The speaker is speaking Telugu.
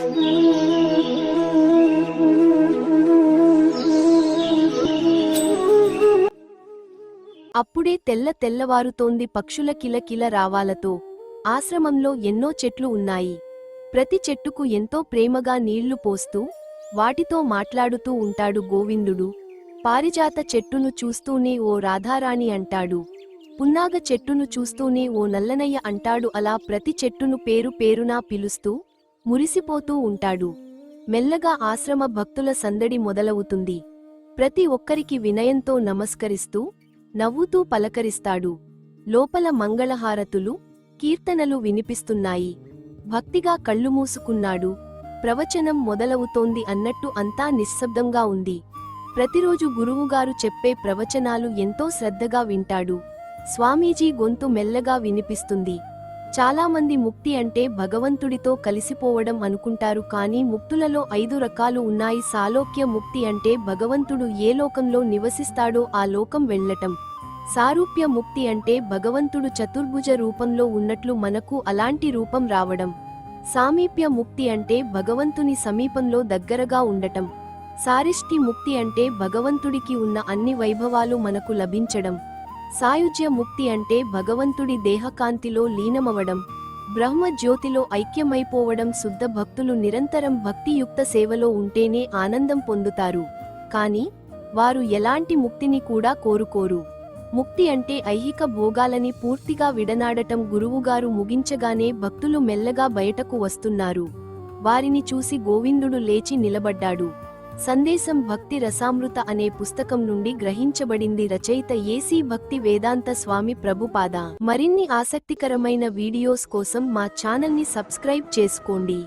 అప్పుడే తెల్ల తెల్లవారుతోంది పక్షుల కిలకిల రావాలతో ఆశ్రమంలో ఎన్నో చెట్లు ఉన్నాయి. ప్రతి చెట్టుకు ఎంతో ప్రేమగా నీళ్ళు పోస్తూ వాటితో మాట్లాడుతూ ఉంటాడు గోవిందుడు. పారిజాత చెట్టును చూస్తూనే ఓ రాధారాణి అంటాడు. పున్నాగ చెట్టును చూస్తూనే ఓ నల్లనయ్య అంటాడు అలా ప్రతి చెట్టును పేరు పేరునా పిలుస్తూ మురిసిపోతూ ఉంటాడు. మెల్లగా ఆశ్రమ భక్తుల సందడి మొదలవుతుంది. ప్రతి ఒక్కరికి వినయంతో నమస్కరిస్తూ నవ్వుతూ పలకరిస్తాడు. లోపల మంగళహారతులు కీర్తనలు వినిపిస్తున్నాయి. భక్తిగా కళ్ళు మూసుకున్నాడు. ప్రవచనం మొదలవుతోంది అన్నట్టు అంతా నిశ్శబ్దంగా ఉంది. ప్రతిరోజు గురువుగారు చెప్పే ప్రవచనాలు ఎంతో శ్రద్ధగా వింటాడు. స్వామీజీ గొంతు మెల్లగా వినిపిస్తుంది. చాలామంది ముక్తి అంటే భగవంతుడితో కలిసిపోవడం అనుకుంటారు కానీ ముక్తులలో ఐదు రకాలు ఉన్నాయి. సాలోక్య ముక్తి అంటే భగవంతుడు ఏ లోకంలో నివసిస్తాడో ఆ లోకం వెళ్ళటం. సారూప్య ముక్తి అంటే భగవంతుడు చతుర్భుజ రూపంలో ఉన్నట్లు మనకు అలాంటి రూపం రావడం. సామీప్య ముక్తి అంటే భగవంతుని సమీపంలో దగ్గరగా ఉండటం. సారిష్టి ముక్తి అంటే భగవంతుడికి ఉన్న అన్ని వైభవాలు మనకు లభించడం. సాయుజ్య ముక్తి అంటే భగవంతుడి దేహకాంతిలో లీనమవడం బ్రహ్మ జ్యోతిలో ఐక్యమైపోవడం శుద్ధ భక్తులు నిరంతరం భక్తియుక్త సేవలో ఉంటేనే ఆనందం పొందుతారు. కాని వారు ఎలాంటి ముక్తిని కూడా కోరుకోరు. ముక్తి అంటే ఐహిక భోగాలని పూర్తిగా విడనాడటం గురువుగారు ముగించగానే భక్తులు మెల్లగా బయటకు వస్తున్నారు. వారిని చూసి గోవిందుడు లేచి నిలబడ్డాడు. సందేశం భక్తి రసామృత అనే పుస్తకం నుండి గ్రహించబడింది రచయిత ఏసీ భక్తి వేదాంత స్వామి ప్రభుపాద. మరిన్ని ఆసక్తికరమైన వీడియోస్ కోసం మా ఛానల్ని సబ్స్క్రైబ్ చేసుకోండి.